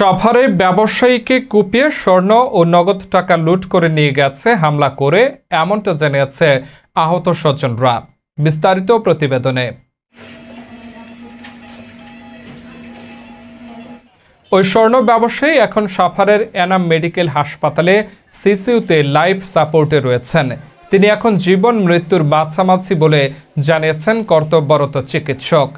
সাভারে ব্যবসায়ীকে কুপিয়ে স্বর্ণ ও নগদ টাকা লুট করে নিয়ে গেছে হামলা করে, এমনটা জানিয়েছে আহত স্বজনরা। বিস্তারিত প্রতিবেদনে। ওই স্বর্ণ ব্যবসায়ী এখন সাভারের এনাম মেডিকেল হাসপাতালে সিসিউতে লাইফ সাপোর্টে রয়েছেন। তিনি এখন জীবন, মৃত্যুর মাঝামাঝি বলে জানিয়েছেন কর্তব্যরত চিকিৎসক।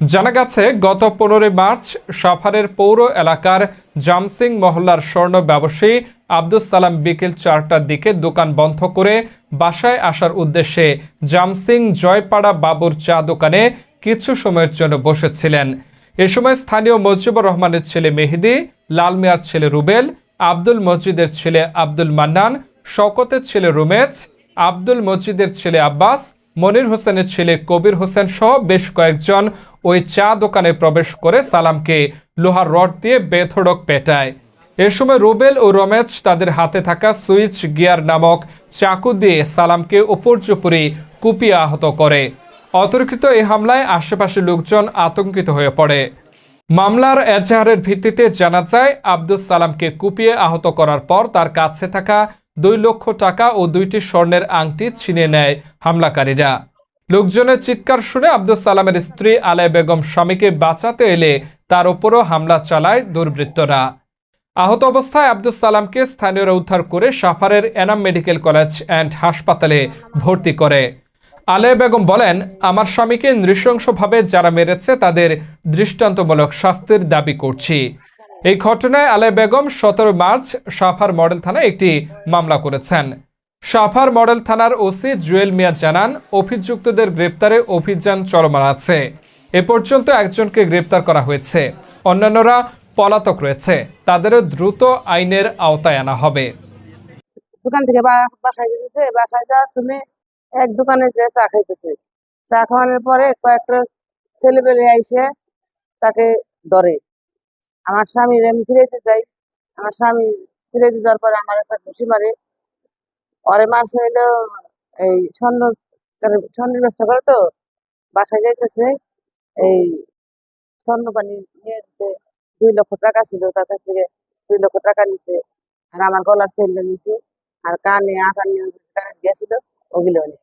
জানা গেছে, গত পনেরোই মার্চ সাভারের পৌর এলাকার জামসিং মহল্লার স্বর্ণ ব্যবসায়ী আব্দুস সালাম বিকেল চারটার দিকে দোকান বন্ধ করে বাসায় আসার উদ্দেশ্যে জামসিং জয়পাড়া বাবুর চা দোকানে কিছু সময়ের জন্য বসেছিলেন। এ সময় স্থানীয় মজিবুর রহমানের ছেলে মেহেদি, লাল মিয়ার ছেলে রুবেল, আব্দুল মজিদের ছেলে আব্দুল মান্নান শকতের ছেলে রুমেজ, আব্দুল মজিদের ছেলে আব্বাস, মনির হোসেনের ছেলে কবির হোসেন সহ বেশ কয়েকজন ওই চা দোকানে প্রবেশ করে সালামকে লোহার রড দিয়ে বেথড়ক পেটায়। এ সময় রুবেল ও রমেশ তাদের হাতে থাকা সুইচ গিয়ার নামক চাকু দিয়ে সালামকে উপর্যুপরি কুপিয়ে আহত করে। অতর্কিত এই হামলায় আশেপাশের লোকজন আতঙ্কিত হয়ে পড়ে। মামলার এজাহারের ভিত্তিতে জানা যায়, আব্দুস সালামকে কুপিয়ে আহত করার পর তার কাছে থাকা দুই লক্ষ টাকা ও দুইটি স্বর্ণের আংটি ছিনিয়ে নেয় হামলাকারীরা। লোকজনের চিৎকার শুনে আব্দুস সালামের স্ত্রী আলায় বেগম স্বামীকে বাঁচাতে এলে তার উপরও হামলা চালায় দুর্বৃত্তরা। আহত অবস্থায় আব্দুস সালামকে স্থানীয়রা উদ্ধার করে সাফারের এনাম মেডিকেল কলেজ অ্যান্ড হাসপাতালে ভর্তি করে। আলে বেগম বলেন, আমার স্বামীকে নৃশংসভাবে যারা মেরেছে তাদের দৃষ্টান্তমূলক শাস্তির দাবি করছি। এই ঘটনায় আলে বেগম সতেরো মার্চ সাফার মডেল থানায় একটি মামলা করেছেন। সাফার মডেল থানার ওসি জুয়েল মিয়া জানান, অভিযুক্তদের গ্রেপ্তারে অভিযান চলমান আছে। এ পর্যন্ত একজনকে গ্রেপ্তার করা হয়েছে। অন্যান্যরা পলাতক রয়েছে। তাদেরও দ্রুত আইনের আওতায় আনা হবে। দোকান থেকে বাসায় গেছে বাসায় যাওয়ার সময় এক দোকানে যে চা খাইতেছে, চা খাওয়ানোর পরে কয়েকটা ছেলে পেলে আইসে তাকে ধরে। আমার স্বামীর আমি ফিরাইতে যাই। আমার স্বামী ফিরাইতে যাওয়ার পরে আমার একটা ঘুষি মারে। ওরে মারছে হইল এই স্বর্ণ স্বর্ণের ব্যবসা করে তো, বাসায় যাইতেছে, এই স্বর্ণ পানি নিয়ে গেছে দুই লক্ষ টাকা ছিল, তার কাছ থেকে দুই লক্ষ টাকা নিছে, আর আমার গলার চেনটা নিছে, আর কানে আকার নিয়ে গেছিল, ওগুলো নিয়ে।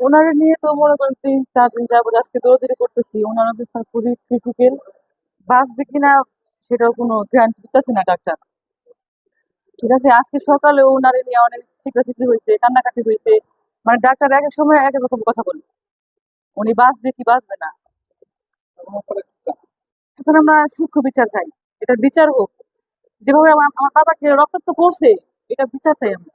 ওনারা নিয়ে তো মনে করেন তিন, চার দিন যাবত আজকে দৌড়াদৌড়ি করতেছি, ওনার অবস্থা খুবই ক্রিটিক্যাল বাঁচবে কিনা সেটাও কোনো গ্যারান্টি দিতেছে না ডাক্তার ঠিক আছে, আজকে সকালে ওনারে নিয়ে অনেক চিকড়াচিকড়ি হয়েছে, কান্নাকাটি হয়েছে। মানে ডাক্তার এক এক সময় এক এক রকম কথা বলে। উনি বাঁচবে কি বাঁচবে না? এখন আমরা সূক্ষ্ম বিচার চাই। এটা বিচার হোক। যেভাবে আমার আমার বাবাকে রক্তাক্ত করছে, এটা বিচার চাই আমরা।